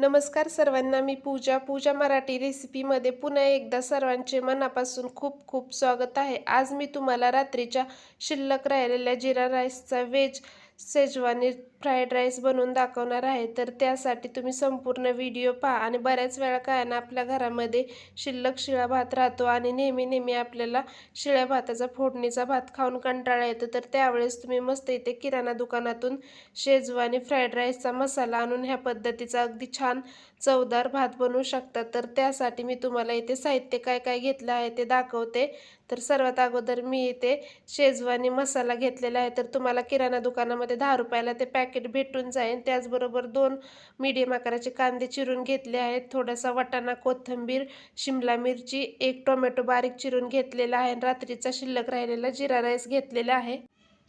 नमस्कार सर्वांना मी पूजा. पूजा मराठी रेसिपीमध्ये पुन्हा एकदा सर्वांचे मनापासून खूप खूप स्वागत आहे. आज मी तुम्हाला रात्रीच्या शिल्लक राहिलेल्या जिरा राईसचा वेज शेजवानी फ्राईड राईस बनवून दाखवणार आहे. तर त्यासाठी तुम्ही संपूर्ण व्हिडिओ पहा आणि बऱ्याच वेळा काय ना आपल्या घरामध्ये शिल्लक शिळा भात राहतो आणि नेहमी नेहमी आपल्याला शिळ्या भाताचा फोडणीचा भात खाऊन कंटाळा येतो. तर त्यावेळेस तुम्ही मस्त इथे किराणा दुकानातून शेजवानी फ्राईड राईसचा मसाला आणून ह्या पद्धतीचा अगदी छान चवदार भात बनवू शकता. तर त्यासाठी मी तुम्हाला इथे साहित्य काय काय घेतलं आहे ते दाखवते. तर सर्वात अगोदर मी इथे शेजवानी मसाला घेतलेला आहे. तर तुम्हाला किराणा दुकानामध्ये दहा रुपयाला ते पॅकेट भेटून जाईल. त्याचबरोबर दोन मीडियम आकाराचे कांदे चिरून घेतले आहेत. थोडासा वाटाणा कोथिंबीर शिमला मिरची एक टोमॅटो बारीक चिरून घेतलेला आहे. रात्रीचा शिल्लक राहिलेला जिरा राईस घेतलेला आहे.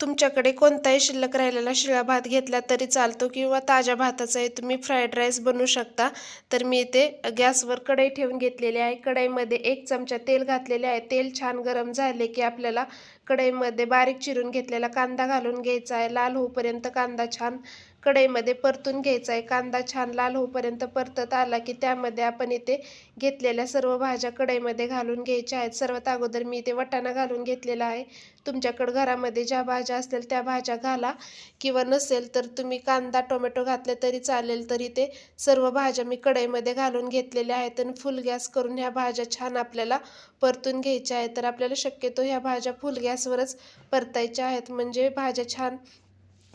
तुमच्याकडे कोणताही शिल्लक राहिलेला शिळा भात घेतला तरी चालतो किंवा ताज्या भाताचाही तुम्ही फ्राईड राईस बनवू शकता. तर मी इथे गॅसवर कढई ठेवून घेतलेली आहे. कढईमध्ये एक चमचा तेल घातलेले आहे. तेल छान गरम झाले की आपल्याला कढईमध्ये बारीक चिरून घेतलेला कांदा घालून घ्यायचा आहे. लाल होऊपर्यंत कांदा छान कढईमध्ये परतून घ्यायचा आहे. कांदा छान लाल होऊपर्यंत परतत आला की त्यामध्ये आपण इथे घेतलेल्या सर्व भाज्या कढईमध्ये घालून घ्यायच्या आहेत. सर्वात अगोदर मी इथे वटाणा घालून घेतलेला आहे. तुमच्याकडं घरामध्ये ज्या भाज्या असतील त्या भाज्या घाला किंवा नसेल तर तुम्ही कांदा टोमॅटो घातले तरी चालेल. तरी ते सर्व भाज्या मी कढईमध्ये घालून घेतलेल्या आहेत आणि फुल गॅस करून ह्या भाज्या छान आपल्याला परतून घ्यायच्या आहेत. तर आपल्याला शक्यतो ह्या भाज्या फुल गॅसवरच परतायच्या आहेत. म्हणजे भाज्या छान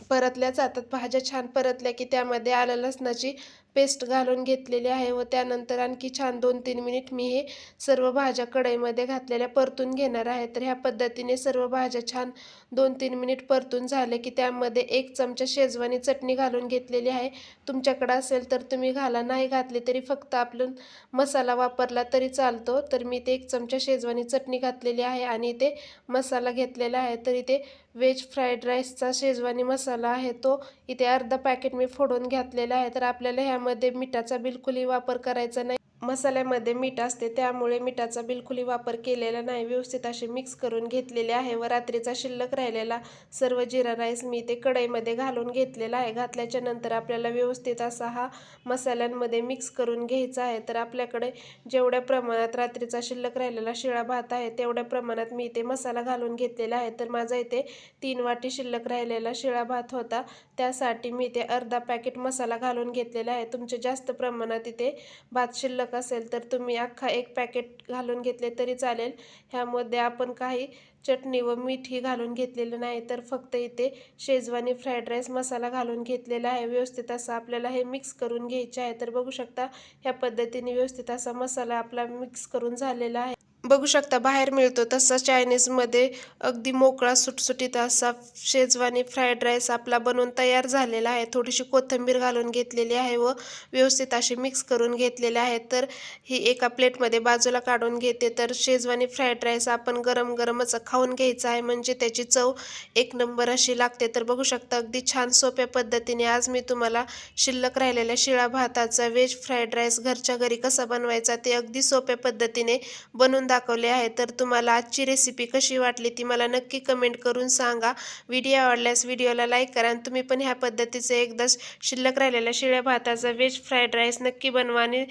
परतल्या जातात. भाज्या छान परतल्या की त्यामध्ये आलं लसणाची पेस्ट घालून घेतलेली आहे व त्यानंतर आणखी छान दोन तीन मिनिट मी हे सर्व भाज्या कढईमध्ये घातलेल्या परतून घेणार आहे. तर ह्या पद्धतीने सर्व भाज्या छान दोन तीन मिनिट परतून झाले की त्यामध्ये एक चमचा शेजवानी चटणी घालून घेतलेली आहे. तुमच्याकडं असेल तर तुम्ही घाला. नाही घातली तरी फक्त आपण मसाला वापरला तरी चालतो. तर मी ते एक चमचा शेजवानी चटणी घातलेली आहे आणि ते मसाला घेतलेला आहे. तर इथे व्हेज फ्राईड राईसचा शेजवानी मसाला आहे. तो इथे अर्धा पॅकेट मी फोडून घातलेला आहे. तर आपल्याला ह्यामध्ये मिठाचा बिलकुलही वापर करायचा नाही. मसाल्यामध्ये मीठ असते त्यामुळे मिठाचा बिलकुलही वापर केलेला नाही. व्यवस्थित असे मिक्स करून घेतलेले आहे. व रात्रीचा शिल्लक राहिलेला सर्व जिरा राईस मी ते कढईमध्ये घालून घेतलेला आहे. घातल्याच्या नंतर आपल्याला व्यवस्थित असा हा मसाल्यांमध्ये मिक्स करून घ्यायचा आहे. तर आपल्याकडे जेवढ्या प्रमाणात रात्रीचा शिल्लक राहिलेला शिळा भात आहे तेवढ्या प्रमाणात मी इथे मसाला घालून घेतलेला आहे. तर माझा इथे तीन वाटी शिल्लक राहिलेला शिळा भात होता. त्यासाठी मी इथे अर्धा पॅकेट मसाला घालून घेतलेला आहे. तुमचे जास्त प्रमाणात इथे भात शिल्लक असेल तर तुम्ही अख्खा एक पॅकेट घालून घेतले तरी चालेल. ह्यामध्ये आपण काही चटणी व मीठही घालून घेतलेलं नाही तर फक्त इथे शेजवानी फ्राईड राईस मसाला घालून घेतलेला आहे. व्यवस्थित असा आपल्याला हे मिक्स करून घ्यायचे आहे. तर बघू शकता ह्या पद्धतीने व्यवस्थित असा मसाला आपला मिक्स करून झालेला आहे. बघू शकता बाहेर मिळतो. तसा चायनीजमध्ये अगदी मोकळा सुटसुटीत असा शेजवानी फ्राईड राईस आपला बनवून तयार झालेला आहे. थोडीशी कोथिंबीर घालून घेतलेली आहे व व्यवस्थित अशी मिक्स करून घेतलेले आहे. तर ही एका प्लेटमध्ये बाजूला काढून घेते. तर शेजवानी फ्राईड राईस आपण गरम गरमच खाऊन घ्यायचा आहे. म्हणजे त्याची चव एक नंबर अशी लागते. तर बघू शकता अगदी छान सोप्या पद्धतीने आज मी तुम्हाला शिल्लक राहिलेल्या शिळा भाताचा व्हेज फ्राईड राईस घरच्या घरी कसा बनवायचा ते अगदी सोप्या पद्धतीने बनवून दाखवले आहे तर तुम्हाला आजची रेसिपी कशी वाटली ती मला नक्की कमेंट करून सांगा. व्हिडिओ आवडल्यास व्हिडिओला लाईक करा आणि तुम्ही पण ह्या पद्धतीचं एकदाच शिल्लक राहिलेल्या शिळ्या भाताचा व्हेज फ्राईड राईस नक्की बनवा आणि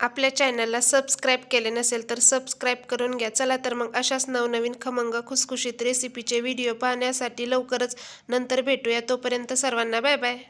आपल्या चॅनलला सबस्क्राईब केले नसेल तर सबस्क्राईब करून घ्या. चला तर मग अशाच नवनवीन खमंग खुसखुशीत रेसिपीचे व्हिडिओ पाहण्यासाठी लवकरच नंतर भेटूया. तोपर्यंत सर्वांना बाय बाय